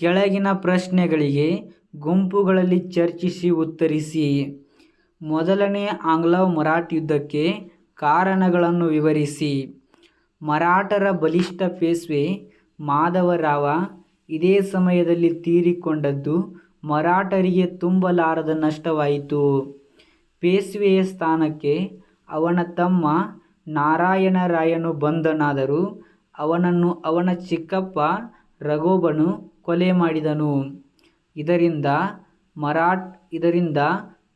ಕೆಳಗಿನ ಪ್ರಶ್ನೆಗಳಿಗೆ ಗುಂಪುಗಳಲ್ಲಿ ಚರ್ಚಿಸಿ ಉತ್ತರಿಸಿ. ಮೊದಲನೇ ಆಂಗ್ಲೋ-ಮರಾಠ ಯುದ್ಧಕ್ಕೆ ಕಾರಣಗಳನ್ನು ವಿವರಿಸಿ. ಮರಾಠರ ಬಲಿಷ್ಠ ಪೇಶ್ವೆ ಮಾಧವರಾವ ಇದೇ ಸಮಯದಲ್ಲಿ ತೀರಿಕೊಂಡದ್ದು ಮರಾಠರಿಗೆ ತುಂಬಲಾರದ ನಷ್ಟವಾಯಿತು. ಪೇಶ್ವೆಯ ಸ್ಥಾನಕ್ಕೆ ಅವನ ತಮ್ಮ ನಾರಾಯಣರಾಯನು ಬಂದನಾದರೂ ಅವನನ್ನು ಅವನ ಚಿಕ್ಕಪ್ಪ ರಘೋಬನು ಕೊಲೆ ಮಾಡಿದನು. ಇದರಿಂದ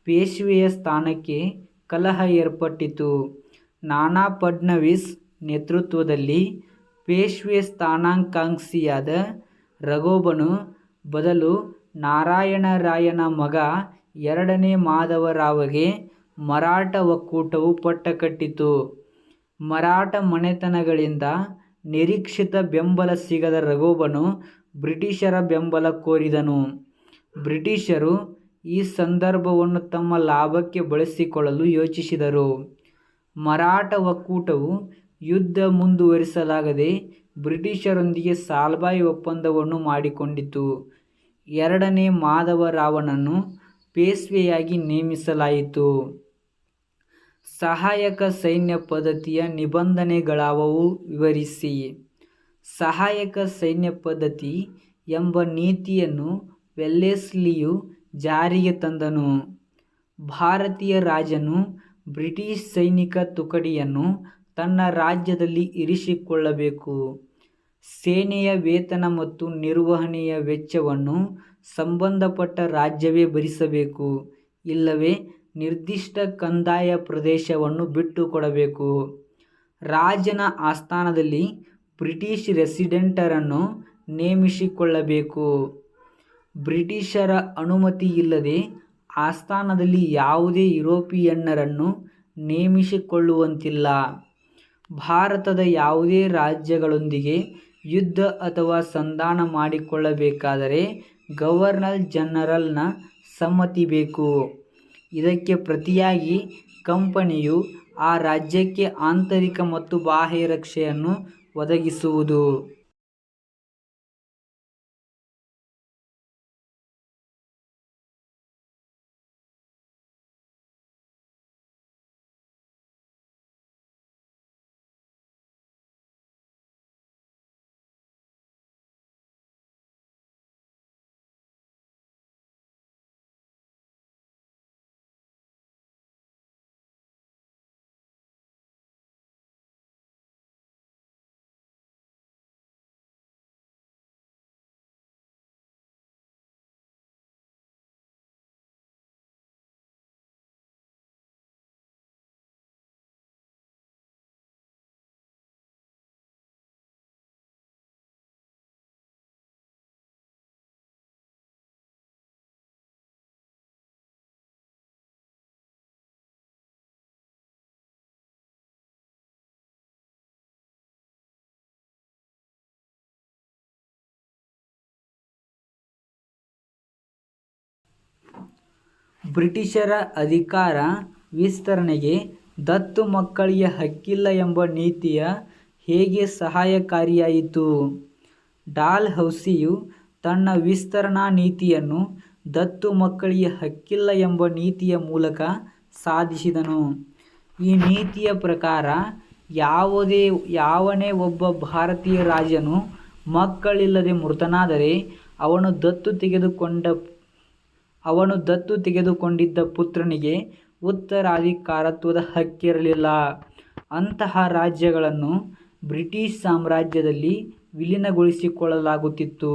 ಪೇಶ್ವೆಯ ಸ್ಥಾನಕ್ಕೆ ಕಲಹ ಏರ್ಪಟ್ಟಿತು. ನಾನಾ ಫಡ್ನವೀಸ್ ನೇತೃತ್ವದಲ್ಲಿ ಪೇಶ್ವೆ ಸ್ಥಾನಾಕಾಂಕ್ಷಿಯಾದ ರಘೋಬನು ಬದಲು ನಾರಾಯಣರಾಯನ ಮಗ ಎರಡನೇ ಮಾಧವರಾವಗೆ ಮರಾಠ ಒಕ್ಕೂಟವು ಪಟ್ಟಕಟ್ಟಿತು. ಮರಾಠ ಮನೆತನಗಳಿಂದ ನಿರೀಕ್ಷಿತ ಬೆಂಬಲ ಸಿಗದ ರಘೋಬನು ಬ್ರಿಟಿಷರ ಬೆಂಬಲ ಕೋರಿದನು. ಬ್ರಿಟಿಷರು ಈ ಸಂದರ್ಭವನ್ನು ತಮ್ಮ ಲಾಭಕ್ಕೆ ಬಳಸಿಕೊಳ್ಳಲು ಯೋಚಿಸಿದರು. ಮರಾಠ ಒಕ್ಕೂಟವು ಯುದ್ಧ ಮುಂದುವರಿಸಲಾಗದೆ ಬ್ರಿಟಿಷರೊಂದಿಗೆ ಸಾಲ್ಬಾಯಿ ಒಪ್ಪಂದವನ್ನು ಮಾಡಿಕೊಂಡಿತು. ಎರಡನೇ ಮಾಧವರಾವನನ್ನು ಪೇಶ್ವೆಯಾಗಿ ನೇಮಿಸಲಾಯಿತು. ಸಹಾಯಕ ಸೈನ್ಯ ಪದ್ಧತಿಯ ನಿಬಂಧನೆಗಳಾವವು ವಿವರಿಸಿ. ಸಹಾಯಕ ಸೈನ್ಯ ಪದ್ಧತಿ ಎಂಬ ನೀತಿಯನ್ನು ವೆಲ್ಲೆಸ್ಲಿಯು ಜಾರಿಗೆ ತಂದನು. ಭಾರತೀಯ ರಾಜನು ಬ್ರಿಟಿಷ್ ಸೈನಿಕ ತುಕಡಿಯನ್ನು ತನ್ನ ರಾಜ್ಯದಲ್ಲಿ ಇರಿಸಿಕೊಳ್ಳಬೇಕು. ಸೇನೆಯ ವೇತನ ಮತ್ತು ನಿರ್ವಹಣೆಯ ವೆಚ್ಚವನ್ನು ಸಂಬಂಧಪಟ್ಟ ರಾಜ್ಯವೇ ಭರಿಸಬೇಕು. ಇಲ್ಲವೇ, ನಿರ್ದಿಷ್ಟ ಕಂದಾಯ ಪ್ರದೇಶವನ್ನು ಬಿಟ್ಟುಕೊಡಬೇಕು. ರಾಜನ ಆಸ್ಥಾನದಲ್ಲಿ ಬ್ರಿಟಿಷ್ ರೆಸಿಡೆಂಟರನ್ನು ನೇಮಿಸಿಕೊಳ್ಳಬೇಕು. ಬ್ರಿಟಿಷರ ಅನುಮತಿ ಇಲ್ಲದೆ ಆಸ್ಥಾನದಲ್ಲಿ ಯಾವುದೇ ಯುರೋಪಿಯನ್ನರನ್ನು ನೇಮಿಸಿಕೊಳ್ಳುವಂತಿಲ್ಲ. ಭಾರತದ ಯಾವುದೇ ರಾಜ್ಯಗಳೊಂದಿಗೆ ಯುದ್ಧ ಅಥವಾ ಸಂಧಾನ ಮಾಡಿಕೊಳ್ಳಬೇಕಾದರೆ ಗವರ್ನರ್ ಜನರಲ್ನ ಸಮ್ಮತಿ ಬೇಕು. ಇದಕ್ಕೆ ಪ್ರತಿಯಾಗಿ ಕಂಪನಿಯು ಆ ರಾಜ್ಯಕ್ಕೆ ಆಂತರಿಕ ಮತ್ತು ಬಾಹ್ಯ ರಕ್ಷೆಯನ್ನು ಒದಗಿಸುವುದು. ಬ್ರಿಟಿಷರ ಅಧಿಕಾರ ವಿಸ್ತರಣೆಗೆ ದತ್ತು ಮಕ್ಕಳಿಗೆ ಹಕ್ಕಿಲ್ಲ ಎಂಬ ನೀತಿಯ ಹೇಗೆ ಸಹಾಯಕಾರಿಯಾಯಿತು? ಡಾಲ್ ಹೌಸಿಯು ತನ್ನ ವಿಸ್ತರಣಾ ನೀತಿಯನ್ನು ದತ್ತು ಮಕ್ಕಳಿಗೆ ಹಕ್ಕಿಲ್ಲ ಎಂಬ ನೀತಿಯ ಮೂಲಕ ಸಾಧಿಸಿದನು. ಈ ನೀತಿಯ ಪ್ರಕಾರ ಯಾವುದೇ, ಯಾವನೇ ಒಬ್ಬ ಭಾರತೀಯ ರಾಜನು ಮಕ್ಕಳಿಲ್ಲದೆ ಮೃತನಾದರೆ ಅವನು ದತ್ತು ತೆಗೆದುಕೊಂಡಿದ್ದ ಪುತ್ರನಿಗೆ ಉತ್ತರಾಧಿಕಾರತ್ವದ ಹಕ್ಕಿರಲಿಲ್ಲ. ಅಂತಹ ರಾಜ್ಯಗಳನ್ನು ಬ್ರಿಟಿಷ್ ಸಾಮ್ರಾಜ್ಯದಲ್ಲಿ ವಿಲೀನಗೊಳಿಸಿಕೊಳ್ಳಲಾಗುತ್ತಿತ್ತು.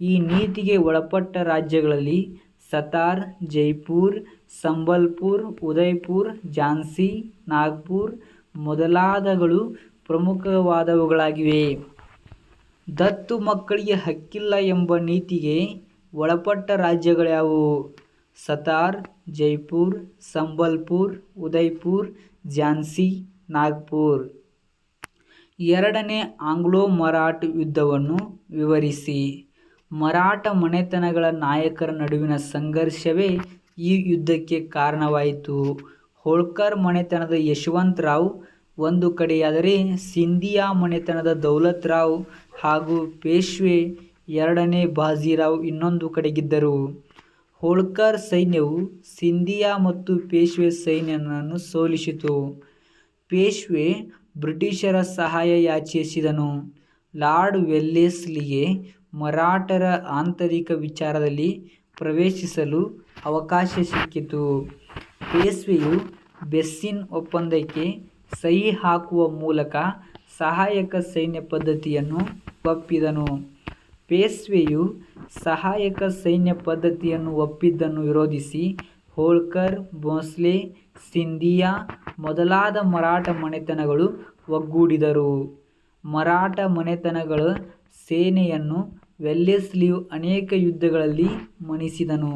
ಈ ನೀತಿಗೆ ಒಳಪಟ್ಟ ರಾಜ್ಯಗಳಲ್ಲಿ ಸತಾರ್, ಜೈಪುರ್, ಸಂಬಲ್ಪುರ್, ಉದಯ್ಪುರ್ ಝಾನ್ಸಿ, ನಾಗ್ಪುರ್ ಮೊದಲಾದಗಳು ಪ್ರಮುಖವಾದವುಗಳಾಗಿವೆ. ದತ್ತು ಮಕ್ಕಳಿಗೆ ಹಕ್ಕಿಲ್ಲ ಎಂಬ ನೀತಿಗೆ ಒಳಪಟ್ಟ ರಾಜ್ಯಗಳ್ಯಾವುವು? ಸತಾರ್, ಜೈಪುರ್, ಸಂಬಲ್ಪುರ್, ಉದಯ್ಪುರ್ ಝಾನ್ಸಿ, ನಾಗ್ಪುರ್. ಎರಡನೇ ಆಂಗ್ಲೋ-ಮರಾಠ ಯುದ್ಧವನ್ನು ವಿವರಿಸಿ. ಮರಾಠ ಮನೆತನಗಳ ನಾಯಕರ ನಡುವಿನ ಸಂಘರ್ಷವೇ ಈ ಯುದ್ಧಕ್ಕೆ ಕಾರಣವಾಯಿತು. ಹೋಳ್ಕರ್ ಮನೆತನದ ಯಶವಂತ್ ರಾವ್ ಒಂದು ಕಡೆಯಾದರೆ ಸಿಂಧಿಯಾ ಮನೆತನದ ದೌಲತ್ ರಾವ್ ಹಾಗೂ ಪೇಶ್ವೆ ಎರಡನೇ ಬಾಜಿರಾವ್ ಇನ್ನೊಂದು ಕಡೆಗಿದ್ದರು. ಹೋಳ್ಕರ್ ಸೈನ್ಯವು ಸಿಂಧಿಯಾ ಮತ್ತು ಪೇಶ್ವೆ ಸೈನ್ಯವನ್ನು ಸೋಲಿಸಿತು. ಪೇಶ್ವೆ ಬ್ರಿಟಿಷರ ಸಹಾಯ ಯಾಚಿಸಿದನು. ಲಾರ್ಡ್ ವೆಲ್ಲೆಸ್ಲಿಗೆ ಮರಾಠರ ಆಂತರಿಕ ವಿಚಾರದಲ್ಲಿ ಪ್ರವೇಶಿಸಲು ಅವಕಾಶ ಸಿಕ್ಕಿತು. ಪೇಶ್ವೆಯು ಬೆಸ್ಸಿನ್ ಒಪ್ಪಂದಕ್ಕೆ ಸಹಿ ಹಾಕುವ ಮೂಲಕ ಸಹಾಯಕ ಸೈನ್ಯ ಪದ್ಧತಿಯನ್ನು ಒಪ್ಪಿದನು. ಪೇಶ್ವೆಯು ಸಹಾಯಕ ಸೈನ್ಯ ಪದ್ಧತಿಯನ್ನು ಒಪ್ಪಿದ್ದನ್ನು ವಿರೋಧಿಸಿ ಹೋಳ್ಕರ್, ಭೋಂಸ್ಲೆ, ಸಿಂಧಿಯಾ ಮೊದಲಾದ ಮರಾಠ ಮನೆತನಗಳು ಒಗ್ಗೂಡಿದರು. ಮರಾಠ ಮನೆತನಗಳ ಸೇನೆಯನ್ನು ವೆಲ್ಲೆಸ್ಲಿಯು ಅನೇಕ ಯುದ್ಧಗಳಲ್ಲಿ ಮಣಿಸಿದನು.